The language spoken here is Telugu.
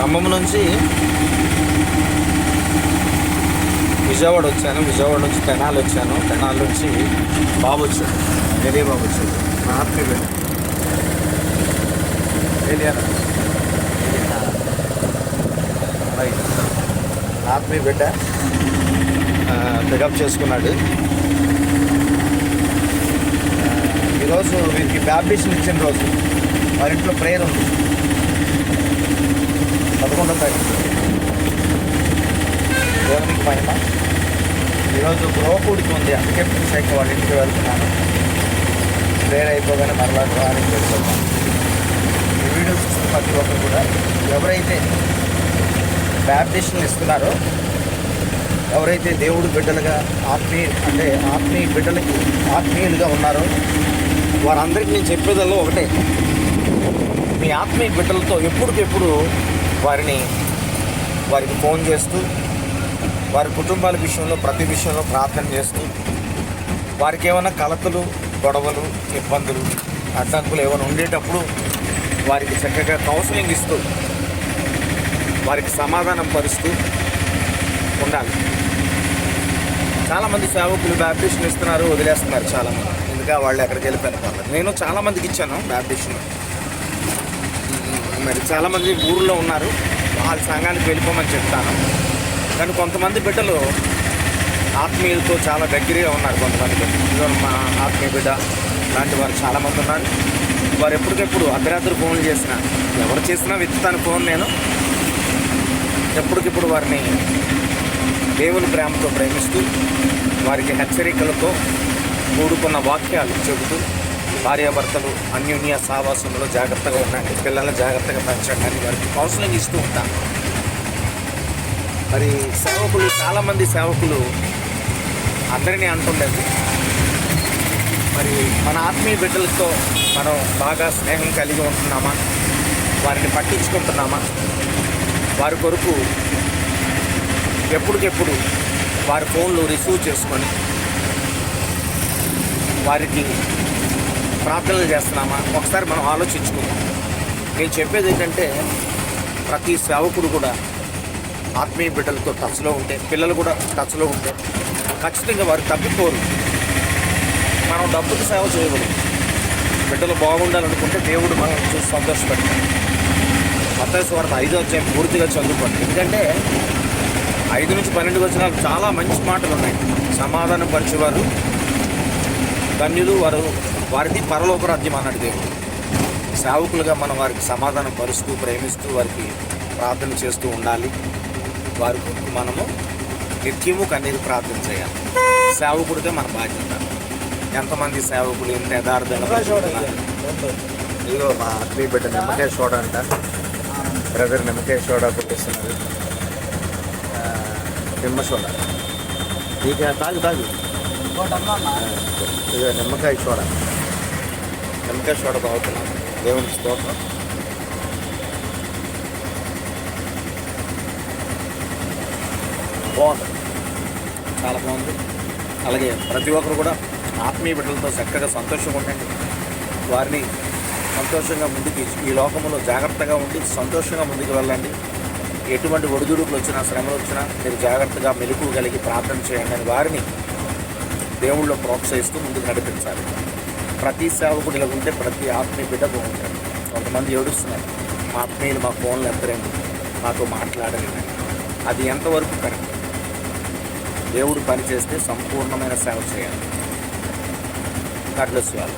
ఖమ్మం నుంచి విజయవాడ వచ్చాను. విజయవాడ నుంచి తెనాలి వచ్చాను. తెనాలి నుంచి బాబు వచ్చాడు. తెలియ బాబు వచ్చాడు. నా ఆత్మీయ బిడ్డ తెలియనా రైట్. ఆత్మీయ బిడ్డ. పికప్ చేసుకున్నాడు. ఈరోజు వీరికి బ్యాప్టిషన్ ఇచ్చిన రోజు. వారింట్లో ప్రేయర్ ఉంది. పదకొండో తారీఖు. పైన ఈరోజు గృహపూడికి ఉంది. అందుకే శాఖ వాళ్ళ ఇంటికి వెళ్తున్నాను. ప్రేయర్ అయిపోగానే మరలా గృహానికి వెళ్తున్నాను ఈ వీడియో చూసిన ప్రతి ఒక్కరు కూడా ఎవరైతే బ్యాప్టిషన్ ఇస్తున్నారో ఎవరైతే దేవుడు బిడ్డలుగా ఆత్మీయ అంటే ఆత్మీయ బిడ్డలకి ఆత్మీయులుగా ఉన్నారో వారందరికీ నేను చెప్పేదల్లో ఒకటే. మీ ఆత్మీయ బిడ్డలతో ఎప్పటికెప్పుడు వారిని వారికి ఫోన్ చేస్తూ వారి కుటుంబాల విషయంలో ప్రతి విషయంలో ప్రార్థన చేస్తూ వారికి ఏమైనా కలతలు గొడవలు ఇబ్బందులు అడ్డంకులు ఏమైనా ఉండేటప్పుడు వారికి చక్కగా కౌన్సిలింగ్ ఇస్తూ వారికి సమాధానం పరుస్తూ ఉండాలి. చాలామంది సేవకులు బ్యాప్టిషన్ ఇస్తున్నారు వదిలేస్తున్నారు చాలామంది. ఎందుకంటే వాళ్ళు ఎక్కడికి వెళ్ళిపోయిన వాళ్ళు నేను చాలామందికి ఇచ్చాను బ్యాప్టిషన్ మరి చాలామంది ఊరిలో ఉన్నారు. వాళ్ళ సంఘానికి వెళ్ళిపోమని చెప్తాను. కానీ కొంతమంది బిడ్డలు ఆత్మీయులతో చాలా దగ్గరగా ఉన్నారు. కొంతమంది బిడ్డలు. మా ఆత్మీయ బిడ్డ లాంటి వారు చాలామంది ఉన్నారు. వారు ఎప్పటికెప్పుడు అర్ధరాత్రి ఫోన్లు చేసిన ఎవరు చేసినా వెతుతాను ఫోన్ నేను. ఎప్పటికిప్పుడు వారిని దేవుని ప్రేమతో ప్రేమిస్తూ వారికి హెచ్చరికలతో కూడుకున్న వాక్యాలు చెబుతూ భార్యాభర్తలు అన్యోన్య సావాసంలో జాగ్రత్తగా ఉండండి. పిల్లల్ని జాగ్రత్తగా పెంచండి. అని వారికి కౌన్సిలింగ్ ఇస్తూ ఉంటాను మరి సేవకులు చాలామంది సేవకులు అందరినీ అంటుండేది. మరి మన ఆత్మీయ బిడ్డలతో మనం బాగా స్నేహం కలిగి ఉంటున్నామా? వారిని పట్టించుకుంటున్నామా? వారి కొరకు ఎప్పటికెప్పుడు వారి ఫోన్లు రిసీవ్ చేసుకొని వారికి ప్రార్థనలు చేస్తున్నామా? ఒకసారి మనం ఆలోచించుకుందాం. నేను చెప్పేది ఏంటంటే ప్రతి సేవకుడు కూడా ఆత్మీయ బిడ్డలతో టచ్లో ఉంటే పిల్లలు కూడా టచ్లో ఉంటే ఖచ్చితంగా వారు తప్పిపోరు మనం డబ్బుకి సేవ చేయకూడదు. బిడ్డలు బాగుండాలనుకుంటే దేవుడు మనం చూసి సంతోషపెడతాడు. మతేసు వారికి ఐదో వచ్చే పూర్తిగా చదువుకోండి. ఎందుకంటే ఐదు నుంచి పన్నెండు వచనాలు చాలా మంచి మాటలు ఉన్నాయి. సమాధానం పరిచేవారు ధన్యులు వారు వారిది పరలోక రాజ్యం అన్నాడు దేవుడు. సేవకులుగా మనం వారికి సమాధానం పరుస్తూ ప్రేమిస్తూ వారికి ప్రార్థన చేస్తూ ఉండాలి. వారి కొరకు మనము నిత్యము కన్నీరు ప్రార్థన చేయాలి. సేవకుడిగా మన బాధ్యత. ఎంతమంది సేవకులు ఎంత యథార్థంగా? ఇదిగో మా ఆత్మీయ బిడ్డ నిమ్మకాయ సోడా అంట. బ్రదర్ నిమ్మకాయ సోడా పుట్టిస్తున్నారు నిమ్మ సోడా ఇక తాగు తాగు. ఇక నిమ్మకాయ సోడా వెంకటేశ్వర బాగుతున్నాం దేవుని స్తోత్రం. బాగుంది. చాలా బాగుంది. అలాగే ప్రతి ఒక్కరు కూడా ఆత్మీయ బిడ్డలతో చక్కగా సంతోషంగా ఉండండి. వారిని సంతోషంగా ముందుకు ఈ లోకంలో జాగ్రత్తగా ఉండి సంతోషంగా ముందుకు వెళ్ళండి. ఎటువంటి ఒడిదుడుకులు వచ్చినా శ్రమలు వచ్చినా మీరు జాగ్రత్తగా మెలకు కలిగి ప్రార్థన చేయండి అని వారిని దేవుళ్ళు ప్రోత్సహిస్తూ ముందుకు నడిపించాలి. ప్రతి సేవకుడు ఇలా ఉంటే ప్రతి ఆత్మీయ బిడ్డ బాగుంటాడు కొంతమంది ఏడుస్తున్నారు మా ఆత్మీయులు మా ఫోన్లు ఎత్తరండి మాతో మాట్లాడలేదు అది ఎంతవరకు కరెక్ట్? దేవుడు పని చేస్తే సంపూర్ణమైన సేవ చేయాలి. కట్లెస్ వాళ్ళు